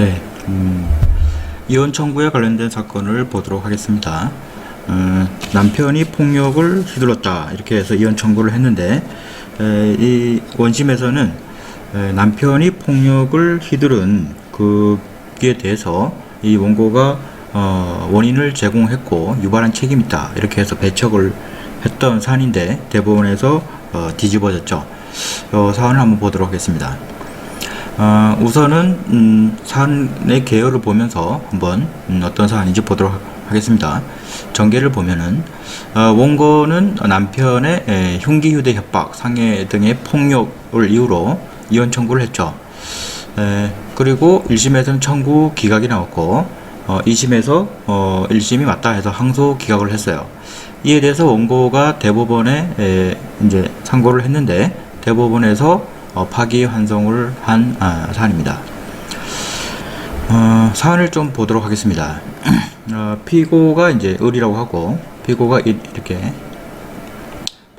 네, 음, 이혼 청구에 관련된 사건을 보도록 하겠습니다. 어, 남편이 폭력을 휘둘렀다 이렇게 해서 이혼 청구를 했는데 에, 이 원심에서는 에, 남편이 폭력을 휘두른 그에 대해서 이 원고가 어, 원인을 제공했고 유발한 책임이 있다 이렇게 해서 배척을 했던 사안인데 대법원에서 어, 뒤집어졌죠. 어, 사안을 한번 보도록 하겠습니다. 어, 우선은 음, 사안의 개요를 보면서 한번 음, 어떤 사안인지 보도록 하- 하겠습니다. 전개를 보면은 어, 원고는 남편의 에, 흉기 휴대 협박, 상해 등의 폭력을 이유로 이혼 청구를 했죠. 에, 그리고 1심에서는 청구 기각이 나왔고 어, 2심에서 어, 1심이 맞다 해서 항소 기각을 했어요. 이에 대해서 원고가 대법원에 에, 이제 상고를 했는데 대법원에서 어, 파기 환송을 한 아, 사안입니다. 어, 사안을 좀 보도록 하겠습니다. 어, 피고가 이제 을이라고 하고 피고가 이- 이렇게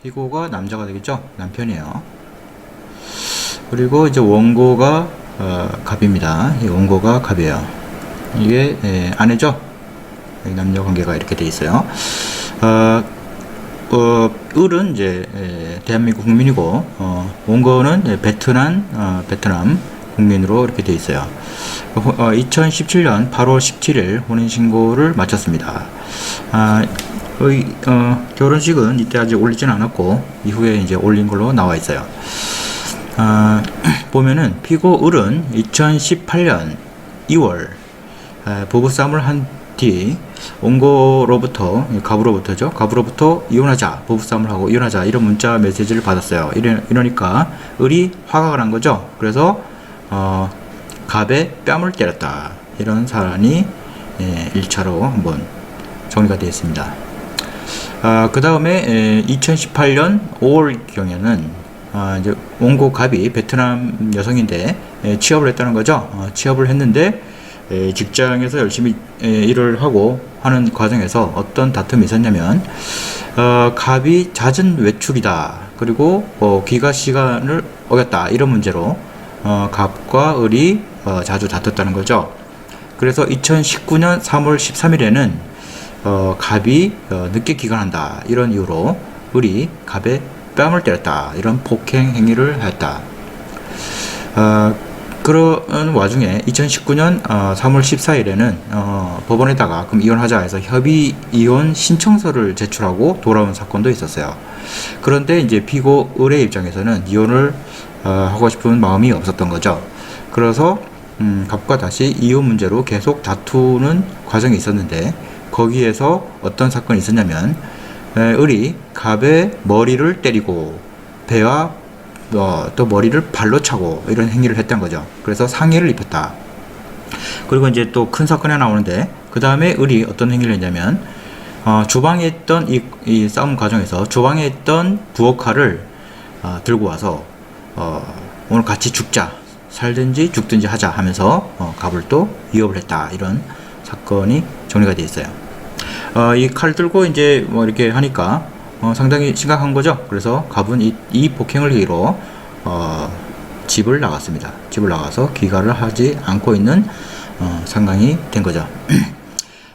피고가 남자가 되겠죠 남편이에요. 그리고 이제 원고가 어, 갑입니다. 이 원고가 갑이에요. 이게 예, 아내죠. 남녀 관계가 이렇게 돼 있어요. 어, 어, 을은 이제 에, 대한민국 국민이고 어, 이제 베트남 어, 베트남 국민으로 이렇게 돼 있어요. 어, 2017년 8월 17일 혼인 신고를 마쳤습니다. 아, 의, 어, 결혼식은 이때 아직 올리지는 않았고 이후에 이제 올린 걸로 나와 있어요. 아, 보면은 피고 을은 2018년 2월 에, 부부싸움을 한 뒤 원고로부터 가부로부터죠. 가부로부터 이혼하자 부부싸움을 하고 이혼하자 이런 문자 메시지를 받았어요. 이러, 이러니까 을이 화가 난 거죠. 그래서 어, 갑의 뺨을 때렸다. 이런 사안이 예, 1차로 한번 정리가 되어 있습니다. 아, 그 다음에 2018년 5월 경에는 아, 이제 원고 갑이 베트남 여성인데 에, 취업을 했다는 거죠. 어, 취업을 했는데 에, 직장에서 열심히 에, 일을 하고 하는 과정에서 어떤 다툼이 있었냐면 어, 갑이 잦은 외출이다. 그리고 어, 귀가 시간을 어겼다. 이런 문제로 어, 갑과 을이 어, 자주 다퉜다는 거죠. 그래서 2019년 3월 13일에는 어, 갑이 어, 늦게 귀가한다 이런 이유로 을이 갑의 뺨을 때렸다 이런 폭행 행위를 하였다. 어, 그런 와중에 2019년 어, 3월 14일에는 어, 법원에다가 그럼 이혼하자 해서 협의 이혼 신청서를 제출하고 돌아온 사건도 있었어요. 그런데 이제 피고 을의 입장에서는 이혼을 어, 하고 싶은 마음이 없었던 거죠. 그래서 음, 갑과 다시 이혼 문제로 계속 다투는 과정이 있었는데 거기에서 어떤 사건이 있었냐면 에, 을이 갑의 머리를 때리고 배와 어, 또 머리를 발로 차고 이런 행위를 했던 거죠. 그래서 상해를 입혔다. 그리고 이제 또 큰 사건이 나오는데 그 다음에 을이 어떤 행위를 했냐면 어, 주방에 있던 이, 이 싸움 과정에서 주방에 있던 부엌칼을 어, 들고 와서 어, 오늘 같이 죽자 살든지 죽든지 하자 하면서 어, 갑을 또 위협을 했다 이런 사건이 정리가 되어 있어요. 어, 이 칼 들고 이제 뭐 이렇게 하니까 어, 상당히 심각한 거죠. 그래서 갑은 이, 이 폭행을 계기로 어, 집을 나갔습니다. 집을 나가서 귀가를 하지 않고 있는 어, 상황이 된 거죠.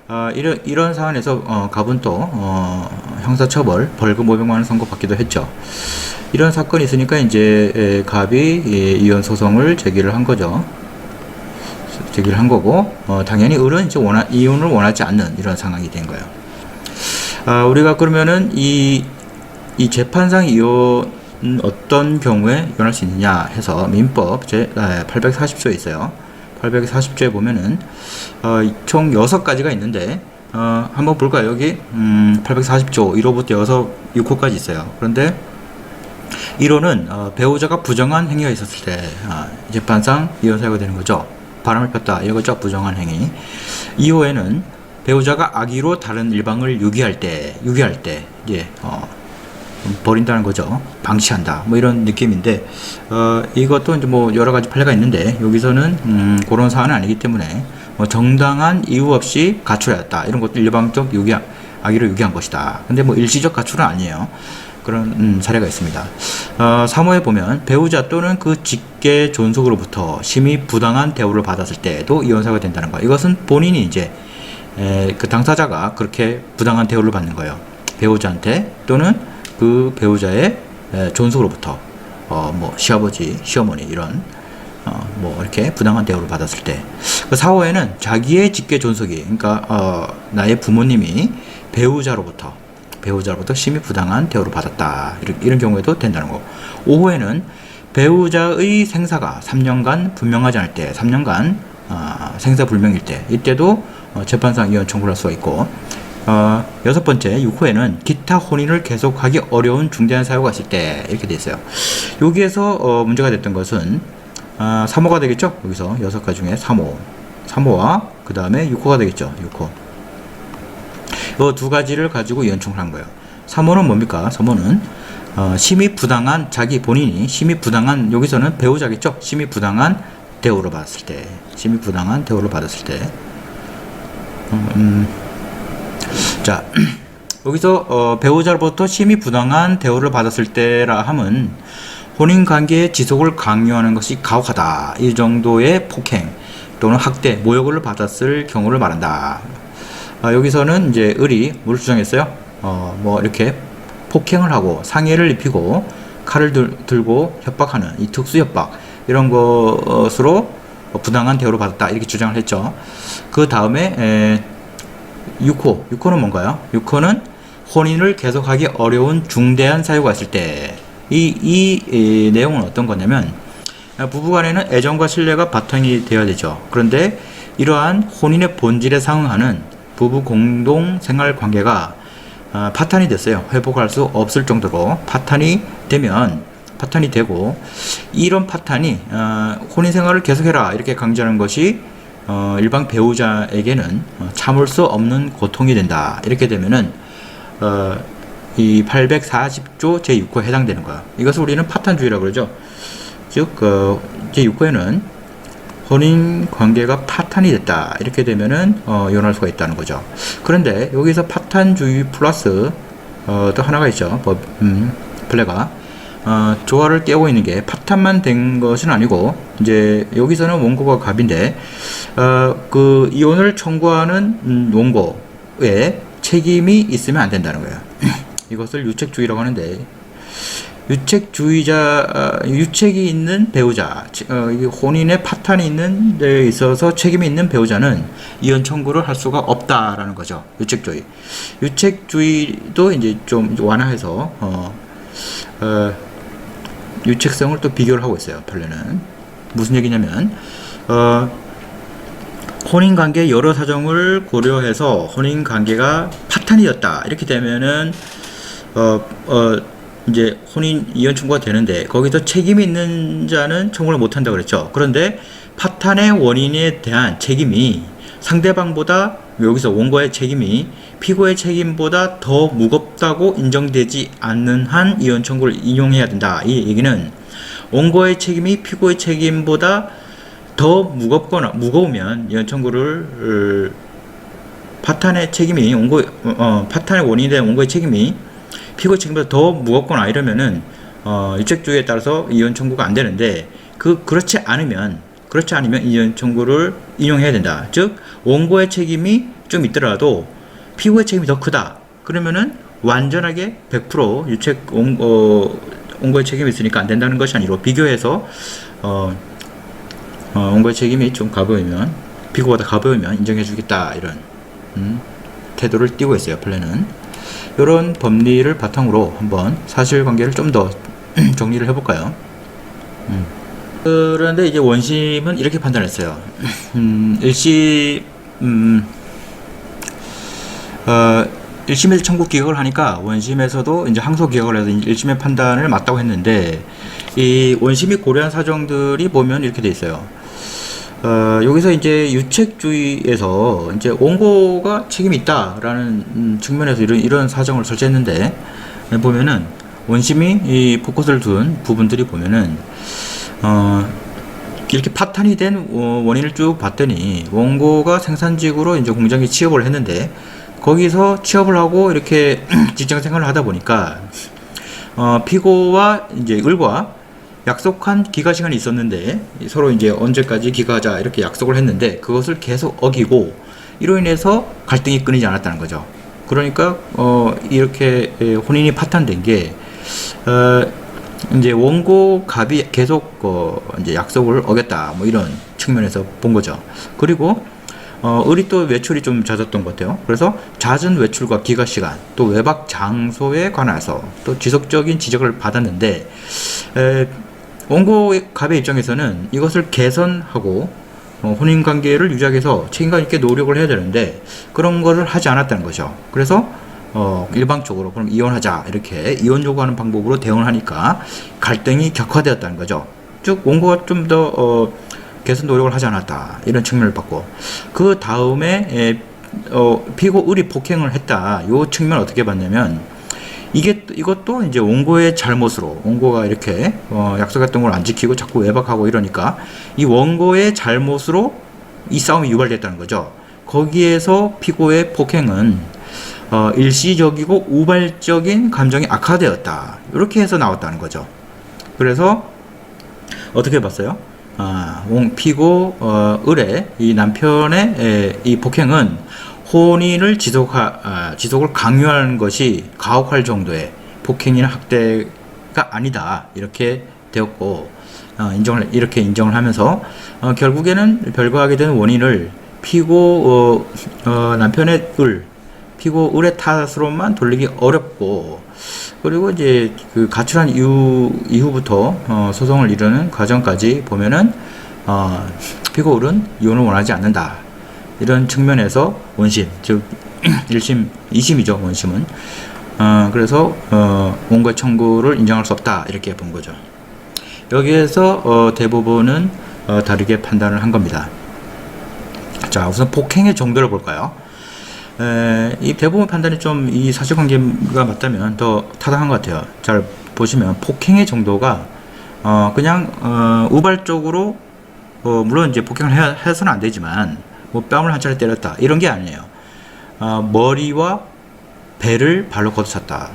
어, 이런 이런 상황에서 어, 갑은 또 어, 형사처벌 벌금 500만 원 선고받기도 했죠. 이런 사건이 있으니까 이제 에, 갑이 이 이혼 소송을 제기를 한 거죠. 제기를 한 거고 어, 당연히 을은 이제 원하, 이혼을 원하지 않는 이런 상황이 된 거예요. 아, 우리가 그러면은 이, 이 재판상 이혼 어떤 경우에 이혼할 수 있느냐 해서 민법 제 840조에 있어요. 840조에 보면은 어, 총 6가지가 있는데 어, 한번 볼까요? 여기 음, 840조 1호부터 6, 6호까지 있어요. 그런데 1호는 어, 배우자가 부정한 행위가 있었을 때 아, 재판상 이혼 사유가 되는 거죠. 바람을 폈다 이거죠 부정한 행위. 2호에는 배우자가 악의로 다른 일방을 유기할 때 유기할 때 이제 어, 버린다는 거죠. 방치한다. 뭐 이런 느낌인데 어, 이것도 이제 뭐 여러 가지 판례가 있는데 여기서는 음, 그런 사안은 아니기 때문에 뭐 정당한 이유 없이 가출하였다. 이런 것도 일방적 유기 악의로 유기한 것이다. 근데 뭐 일시적 가출은 아니에요. 그런 음, 사례가 있습니다. 어, 3호에 보면 배우자 또는 그 직계 존속으로부터 심히 부당한 대우를 받았을 때도 이혼사가 된다는 거. 이것은 본인이 이제 에, 그 당사자가 그렇게 부당한 대우를 받는 거예요. 배우자한테 또는 그 배우자의 에, 존속으로부터 어, 뭐 시아버지, 시어머니 이런 어, 뭐 이렇게 부당한 대우를 받았을 때, 그 사호에는 자기의 직계 존속이, 그러니까 어, 나의 부모님이 배우자로부터 배우자로부터 심히 부당한 대우를 받았다 이런, 이런 경우에도 된다는 거. 5호에는 배우자의 생사가 3년간 분명하지 않을 때, 3년간 어, 생사 불명일 때, 이때도 어, 재판상 이혼 청구를 할 수가 있고, 어, 여섯 번째 6호에는 기타 혼인을 계속하기 어려운 중대한 사유가 있을 때 이렇게 돼 있어요. 여기에서 어, 문제가 됐던 것은 아, 3호가 되겠죠? 여기서 여섯 가지 중에 3호. 3호와 그 다음에 6호가 되겠죠? 6호. 이 두 가지를 가지고 연청을 한 거예요. 3호는 뭡니까? 3호는 어, 심히 부당한 자기 본인이 심히 부당한 여기서는 배우자겠죠? 심히 부당한 대우를 받았을 때, 심히 부당한 대우를 받았을 때, 음, 음, 자 여기서 어, 배우자로부터 심히 부당한 대우를 받았을 때라 함은 혼인 관계의 지속을 강요하는 것이 가혹하다 이 정도의 폭행 또는 학대, 모욕을 받았을 경우를 말한다. 아, 여기서는 이제 을이 뭘 주장했어요? 어, 뭐 이렇게 폭행을 하고 상해를 입히고 칼을 들, 들고 협박하는 이 특수 협박 이런 것으로 부당한 대우를 받았다 이렇게 주장을 했죠. 그 다음에 에, 6호, 6호는 뭔가요? 6호는 혼인을 계속하기 어려운 중대한 사유가 있을 때, 이, 이, 이 내용은 어떤 거냐면, 부부간에는 애정과 신뢰가 바탕이 되어야 되죠. 그런데 이러한 혼인의 본질에 상응하는 부부 공동 생활 관계가 어, 파탄이 됐어요. 회복할 수 없을 정도로 파탄이 되면 파탄이 되고 이런 파탄이 어, 혼인 생활을 계속해라 이렇게 강조하는 것이 어, 일반 배우자에게는 어, 참을 수 없는 고통이 된다. 이렇게 되면은 어, 이 840조 제6호에 해당되는 거야. 이것을 우리는 파탄주의라고 그러죠. 즉, 그 제6호에는 혼인 관계가 파탄이 됐다. 이렇게 되면은 어, 이혼할 수가 있다는 거죠. 그런데 여기서 파탄주의 플러스 어, 또 하나가 있죠. 법, 음, 플레가 어, 조화를 깨고 있는 게 파탄만 된 것은 아니고 이제 여기서는 원고가 갑인데 어, 그 이혼을 청구하는 음, 원고에 책임이 있으면 안 된다는 거예요. 이것을 유책주의라고 하는데 유책주의자 어, 유책이 있는 배우자 어, 이 혼인의 파탄이 있는 데 있어서 책임이 있는 배우자는 이혼 청구를 할 수가 없다라는 거죠 유책주의 유책주의도 이제 좀 완화해서 어, 어, 유책성을 또 비교를 하고 있어요 판례는 무슨 얘기냐면 어, 혼인 관계 여러 사정을 고려해서 혼인 관계가 파탄이었다 이렇게 되면은 어, 어, 이제 혼인 이혼 청구가 되는데 거기서 책임 있는 자는 청구를 못 한다 그랬죠. 그런데 파탄의 원인에 대한 책임이 상대방보다 여기서 원고의 책임이 피고의 책임보다 더 무겁다고 인정되지 않는 한 이혼 청구를 인용해야 된다. 이 얘기는 원고의 책임이 피고의 책임보다 더 무겁거나 무거우면 이혼 청구를 어, 파탄의 책임이 원고 어, 파탄의 원인에 대한 원고의 책임이 피고 책임보다 더 무겁거나 이러면은 어, 유책주의에 따라서 이혼 청구가 안 되는데 그 그렇지 않으면 그렇지 않으면 이혼 청구를 인용해야 된다. 즉 원고의 책임이 좀 있더라도 피고의 책임이 더 크다. 그러면은 완전하게 100% 유책 원, 어, 원고의 책임이 있으니까 안 된다는 것이 아니고 비교해서 어, 어, 원고의 책임이 좀 가벼우면 피고보다 가벼우면 인정해주겠다 이런 음, 태도를 띄고 있어요 플랜은. 이런 법리를 바탕으로 한번 사실관계를 좀 더 정리를 해볼까요? 음. 그런데 이제 원심은 이렇게 판단했어요. 음, 일심, 음, 어, 1심에서 청구 기각을 하니까 원심에서도 이제 항소 기각을 해서 1심의 판단을 맞다고 했는데 이 원심이 고려한 사정들이 보면 이렇게 돼 있어요. 어, 여기서 이제 유책주의에서 이제 원고가 책임이 있다라는 음, 측면에서 이런, 이런 사정을 설치했는데 보면은 원심이 이 포커스를 둔 부분들이 보면은 어, 이렇게 파탄이 된 어, 원인을 쭉 봤더니 원고가 생산직으로 이제 공장에 취업을 했는데 거기서 취업을 하고 이렇게 직장 생활을 하다 보니까 어, 피고와 이제 을과 약속한 기가 시간이 있었는데 서로 이제 언제까지 기가하자 이렇게 약속을 했는데 그것을 계속 어기고 이로 인해서 갈등이 끊이지 않았다는 거죠. 그러니까 어 이렇게 에, 혼인이 파탄된 게 어, 이제 원고 갑이 계속 어, 이제 약속을 어겼다 뭐 이런 측면에서 본 거죠. 그리고 어, 을이 또 외출이 좀 잦았던 것 같아요. 그래서 잦은 외출과 기가 시간, 또 외박 장소에 관해서 또 지속적인 지적을 받았는데 에, 원고 갑의 입장에서는 이것을 개선하고 어, 혼인 관계를 유지하기 위해서 책임감 있게 노력을 해야 되는데 그런 거를 하지 않았다는 거죠. 그래서 어, 일방적으로 그럼 이혼하자 이렇게 이혼 요구하는 방법으로 대응을 하니까 갈등이 격화되었다는 거죠. 즉 원고가 좀더 어, 개선 노력을 하지 않았다 이런 측면을 받고 그 다음에 에, 어, 피고 을이 폭행을 했다 요 측면 어떻게 봤냐면 이게 또- 이것도 이제 원고의 잘못으로 원고가 이렇게 어, 약속했던 걸 안 지키고 자꾸 외박하고 이러니까 이 원고의 잘못으로 이 싸움이 유발됐다는 거죠. 거기에서 피고의 폭행은 어, 일시적이고 우발적인 감정이 악화되었다. 이렇게 해서 나왔다는 거죠. 그래서 어떻게 봤어요? 아, 원 피고 어, 을의 이 남편의 에, 이 폭행은 혼인을 지속하, 아, 지속을 강요하는 것이 가혹할 정도의 폭행이나 학대가 아니다. 이렇게 되었고 어, 인정을 이렇게 인정을 하면서 어, 결국에는 별거하게 된 원인을 피고 어, 어, 남편의 을 피고 을의 탓으로만 돌리기 어렵고 그리고 이제 그 가출한 이후 이후부터 어, 소송을 이루는 과정까지 보면은 어, 피고 을은 이혼을 원하지 않는다. 이런 측면에서 원심 즉 1심 2심이죠 원심은. 어, 그래서 어, 원고 청구를 인정할 수 없다. 이렇게 본 거죠. 여기에서 어, 대부분은 어, 다르게 판단을 한 겁니다. 자 우선 폭행의 정도를 볼까요 에, 이 대부분 판단이 좀 이 사실관계가 맞다면 더 타당한 것 같아요. 잘 보시면 폭행의 정도가 어 그냥 어 우발적으로 어 물론 이제 폭행을 해, 해서는 안 되지만 뭐 뺨을 한 차례 때렸다 이런 게 아니에요. 어 머리와 배를 발로 걷어찼다.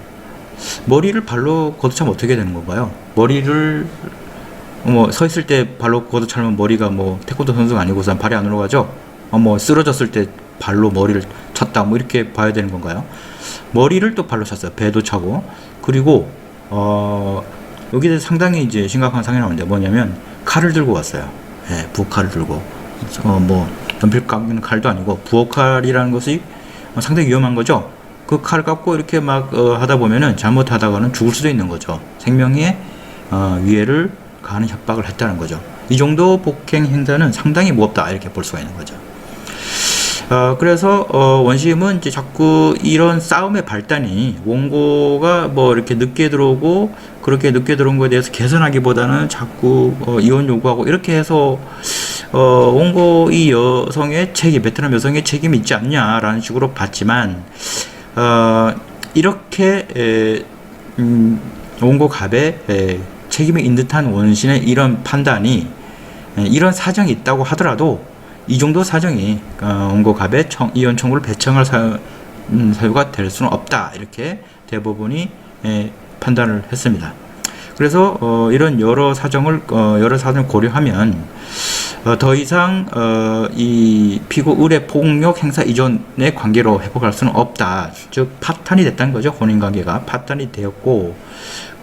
머리를 발로 걷어차면 어떻게 되는 건가요? 머리를 뭐 서 있을 때 발로 걷어차면 머리가 뭐 태권도 선수가 아니고선 발이 안 올라가죠. 어, 뭐 쓰러졌을 때 발로 머리를 쳤다 뭐 이렇게 봐야 되는 건가요? 머리를 또 발로 쳤어요. 배도 차고 그리고 어 여기에 상당히 이제 심각한 상황이 나오는데 뭐냐면 칼을 들고 왔어요. 예, 부엌칼을 들고 어뭐 연필 깎는 칼도 아니고 부엌칼이라는 것이 상당히 위험한 거죠. 그칼 갖고 이렇게 막 어, 하다 보면은 잘못하다가는 죽을 수도 있는 거죠. 생명에 어, 위해를 가하는 협박을 했다는 거죠. 이 정도 폭행 행사는 상당히 무겁다 이렇게 볼 수가 있는 거죠. 어, 그래서 어, 원심은 이제 자꾸 이런 싸움의 발단이 원고가 뭐 이렇게 늦게 들어오고 그렇게 늦게 들어온 거에 대해서 개선하기보다는 자꾸 어, 이혼 요구하고 이렇게 해서 어, 원고 이 여성의 책임, 베트남 여성의 책임이 있지 않냐라는 식으로 봤지만 어, 이렇게 에, 음, 원고 갑의 에, 책임이 있는 듯한 원신의 이런 판단이 에, 이런 사정이 있다고 하더라도 이 정도 사정이 어, 원고 갑의 청, 이혼 청구를 배청할 사, 음, 사유가 될 수는 없다 이렇게 대부분이 에, 판단을 했습니다. 그래서 어, 이런 여러 사정을 어, 여러 사정을 고려하면 어, 더 이상 어, 이 피고 을의 폭력 행사 이전의 관계로 회복할 수는 없다. 즉 파탄이 됐다는 거죠. 혼인 관계가 파탄이 되었고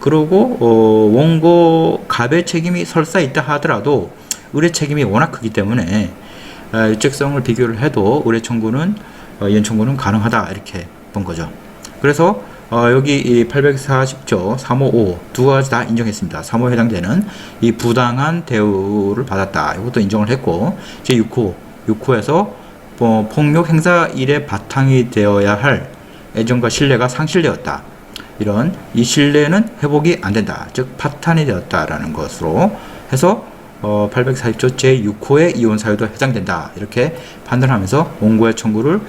그리고 어, 원고 갑의 책임이 설사 있다 하더라도 을의 책임이 워낙 크기 때문에 어, 유책성을 비교를 해도 의뢰 청구는 어, 이혼 청구는 가능하다 이렇게 본 거죠. 그래서 어, 여기 이 840조 355 두 가지 다 인정했습니다. 3호에 해당되는 이 부당한 대우를 받았다. 이것도 인정을 했고 제 6호 6호에서 뭐 폭력 행사 일의 바탕이 되어야 할 애정과 신뢰가 상실되었다. 이런 이 신뢰는 회복이 안 된다. 즉 파탄이 되었다라는 것으로 해서 어, 840조 제6호의 이혼 사유도 해당된다. 이렇게 판단하면서 원고의 청구를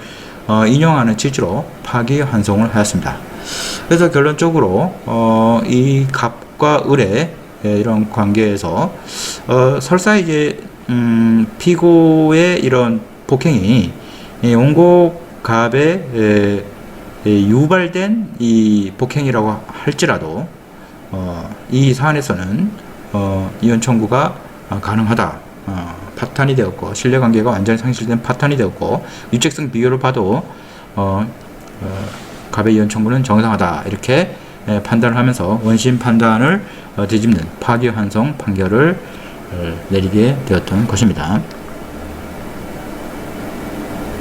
어, 인용하는 취지로 파기환송을 하였습니다. 그래서 결론적으로 어, 이 갑과 을의 예, 이런 관계에서 어, 설사 이제 음, 피고의 이런 폭행이 이 원고 갑의 에, 에, 유발된 이 폭행이라고 할지라도 어, 이 사안에서는 어, 이혼 청구가 어, 가능하다. 어, 파탄이 되었고 신뢰관계가 완전히 상실된 파탄이 되었고 유책성 비교를 봐도 어, 어, 갑의 이혼 청구는 정상하다 이렇게 에, 판단을 하면서 원심 판단을 어, 뒤집는 파기환송 판결을 어, 내리게 되었던 것입니다.